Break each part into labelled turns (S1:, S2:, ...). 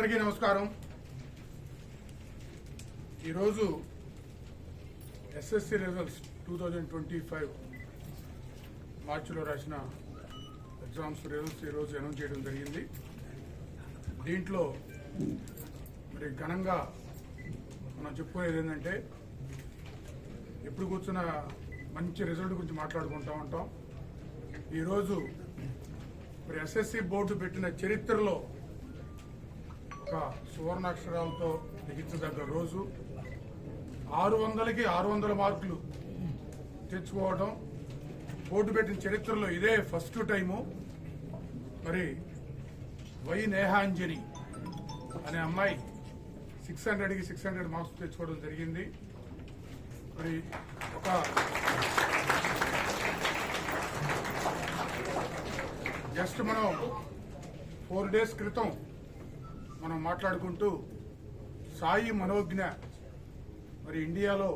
S1: అందరికీ నమస్కారం. ఈరోజు SSC results two thousand twenty five మార్చిలో రాసిన ఎగ్జామ్స్ రిజల్ట్స్ ఈరోజు అనౌన్స్ చేయడం జరిగింది. దీంట్లో మరి ఘనంగా మనం చెప్పుకునేది ఏంటంటే ఎప్పుడు కూర్చున్న మంచి రిజల్ట్ గురించి మాట్లాడుకుంటూ ఉంటాం. ఈరోజు మరి ఎస్ఎస్సి బోర్డు పెట్టిన చరిత్రలో ఒక సువర్ణాక్షరాలతో లిఖించదగ్గ రోజు. ఆరు వందలకి ఆరు వందల మార్కులు తెచ్చుకోవడం పోటీ పెట్టిన చరిత్రలో ఇదే ఫస్ట్ టైము. మరి వై నేహాంజని అనే అమ్మాయి సిక్స్ హండ్రెడ్కి సిక్స్ హండ్రెడ్ మార్క్స్ తెచ్చుకోవడం జరిగింది. మరి ఒక జస్ట్ మనం ఫోర్ డేస్ క్రితం మనం మాట్లాడుకుంటూ సాయి మనోజ్ఞ మరి ఇండియాలో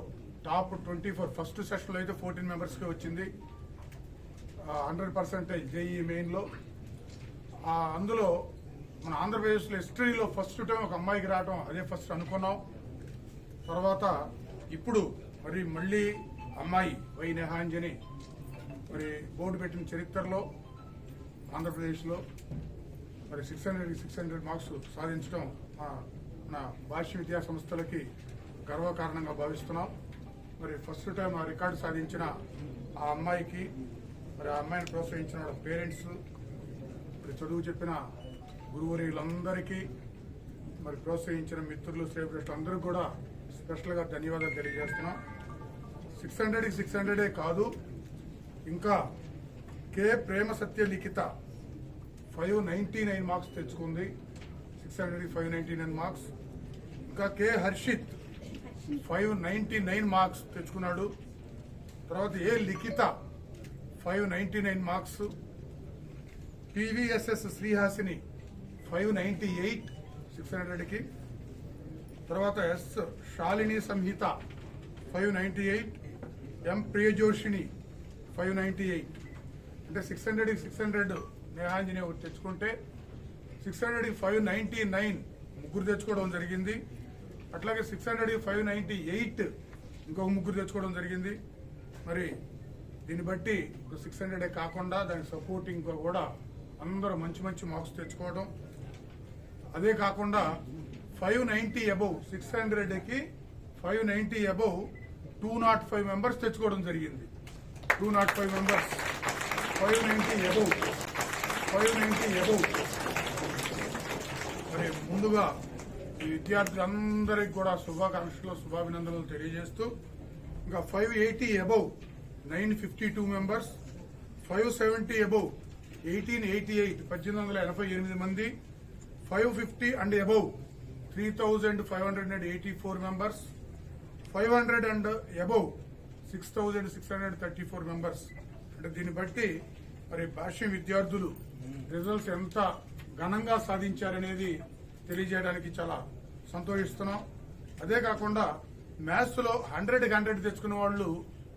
S1: టాప్ ట్వంటీ ఫోర్ ఫస్ట్ సెషన్లో అయితే ఫోర్టీన్ మెంబర్స్కి వచ్చింది. హండ్రెడ్ పర్సెంటేజ్ జేఈ మెయిన్లో. అందులో మన ఆంధ్రప్రదేశ్లో హిస్టరీలో ఫస్ట్ టైం ఒక అమ్మాయికి రావడం అదే ఫస్ట్ అనుకున్నాం. తర్వాత ఇప్పుడు మరి మళ్ళీ అమ్మాయి వై నెహాంజని మరి బోర్డు పెట్టిన చరిత్రలో ఆంధ్రప్రదేశ్లో. మరి six hundred six hundred marks సాధించడం మా మన భాష్య విద్యా సంస్థలకి గర్వకారణంగా భావిస్తున్నాం. మరి ఫస్ట్ టైం ఆ రికార్డు సాధించిన ఆ అమ్మాయికి మరి ఆ అమ్మాయిని ప్రోత్సహించిన వాళ్ళ పేరెంట్స్ మరి చదువు చెప్పిన గురువులందరికీ మరి ప్రోత్సహించిన మిత్రులు శ్రేయభిష్టులు అందరూ కూడా స్పెషల్గా ధన్యవాదాలు తెలియజేస్తున్నాం. సిక్స్ హండ్రెడ్కి సిక్స్ హండ్రెడే కాదు ఇంకా K Prema Satya Likhitha five ninety nine marks తెచ్చుకుంది. సిక్స్ హండ్రెడ్కి ఫైవ్ నైన్టీ నైన్ మార్క్స్. ఇంకా K Harshith five ninety nine marks తెచ్చుకున్నాడు. తర్వాత A Likhitha five ninety nine marks. PVSS Srihasini five ninety eight six హండ్రెడ్కి. తర్వాత S Shalini Samhitha five ninety eight. M Priyajoshini five ninety eight. అంటే six హండ్రెడ్కి six hundred నేహాంజనే ఒకటి తెచ్చుకుంటే six hundred five ninety nine ముగ్గురు తెచ్చుకోవడం జరిగింది. అట్లాగే six hundred five ninety eight ఇంకొక ముగ్గురు తెచ్చుకోవడం జరిగింది. మరి దీన్ని బట్టి సిక్స్ హండ్రెడే కాకుండా దానికి సపోర్టింగ్ కూడా అందరూ మంచి మంచి మార్క్స్ తెచ్చుకోవడం. అదే కాకుండా ఫైవ్ నైన్టీ అబౌవ్ సిక్స్ హండ్రెడ్కి five ninety above two nought five members తెచ్చుకోవడం జరిగింది. Two nought five members five ninety above five ninety above మరి ముందుగా ఈ విద్యార్థులందరికీ కూడా శుభాకాంక్షలు శుభాభినందనలు తెలియజేస్తూ ఇంకా five eighty above nine fifty two members five seventy above eighteen eighty eight పద్దెనిమిది వందల ఎనభై ఎనిమిది మంది five fifty and above three thousand five hundred and eighty four members five hundred and above six thousand six hundred thirty four members. అంటే దీన్ని బట్టి మరి భాష్యం విద్యార్థులు రిజల్ట్స్ ఎంత ఘనంగా సాధించారనేది తెలియజేయడానికి చాలా సంతోషిస్తున్నాం. అదే కాకుండా మ్యాథ్స్లో హండ్రెడ్ హండ్రెడ్ తెచ్చుకున్న వాళ్ళు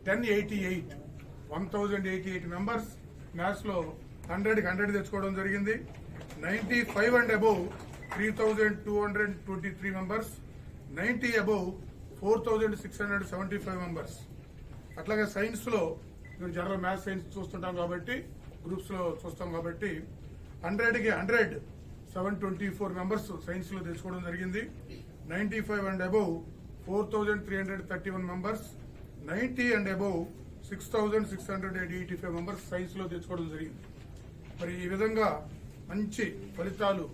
S1: ten eighty eight one thousand eighty eight members మ్యాథ్స్లో హండ్రెడ్ హండ్రెడ్ తెచ్చుకోవడం జరిగింది. Ninety five and above three thousand two hundred twenty three members ninety above four thousand six hundred seventy five members. అట్లాగే సైన్స్లో general maths science చూస్తుంటాం కాబట్టి గ్రూప్స్లో చూస్తాం కాబట్టి హండ్రెడ్కి hundred seven twenty four members సైన్స్లో తెచ్చుకోవడం జరిగింది. Ninety five and above four thousand three hundred thirty one members ninety and above six thousand six hundred eighty five members సైన్స్లో తెచ్చుకోవడం జరిగింది. మరి ఈ విధంగా మంచి ఫలితాలు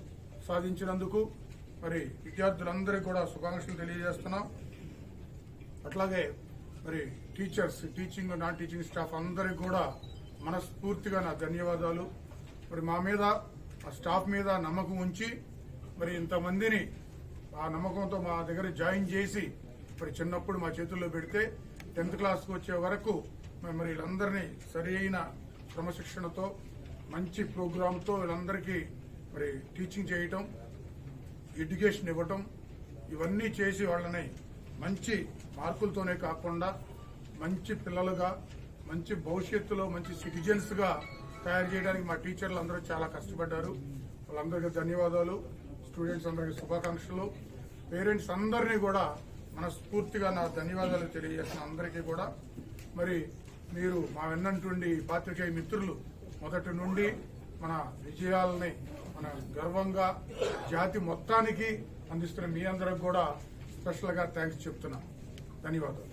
S1: సాధించినందుకు మరి విద్యార్థులందరికీ కూడా శుభాకాంక్షలు తెలియజేస్తున్నాం. అట్లాగే మరి teachers teaching non teaching staff అందరికి కూడా మనస్ఫూర్తిగా నా ధన్యవాదాలు. మరి మా మీద ఆ స్టాఫ్ మీద నమ్మకం ఉంచి మరి ఇంతమందిని ఆ నమ్మకంతో మా దగ్గర జాయిన్ చేసి మరి చిన్నప్పుడు మా చేతుల్లో పెడితే టెన్త్ క్లాస్కి వచ్చే వరకు మరి వీళ్ళందరినీ సరి అయిన క్రమశిక్షణతో మంచి ప్రోగ్రాంతో వీళ్ళందరికీ మరి టీచింగ్ చేయటం ఎడ్యుకేషన్ ఇవ్వటం ఇవన్నీ చేసి వాళ్ళని మంచి మార్కులతోనే కాకుండా మంచి పిల్లలుగా మంచి భవిష్యత్తులో మంచి సిటిజన్స్గా తయారు చేయడానికి మా టీచర్లు అందరూ చాలా కష్టపడ్డారు. వాళ్ళందరికీ ధన్యవాదాలు. స్టూడెంట్స్ అందరికీ శుభాకాంక్షలు. పేరెంట్స్ అందరినీ కూడా మనస్ఫూర్తిగా నా ధన్యవాదాలు తెలియజేసిన అందరికీ కూడా. మరి మీరు మా వెన్నంటుండి పాత్రికేయ మిత్రులు మొదటి నుండి మన విజయాలని మన గర్వంగా జాతి మొత్తానికి అందిస్తున్న మీ అందరికి కూడా స్పెషల్గా థ్యాంక్స్ చెప్తున్నా. ధన్యవాదాలు.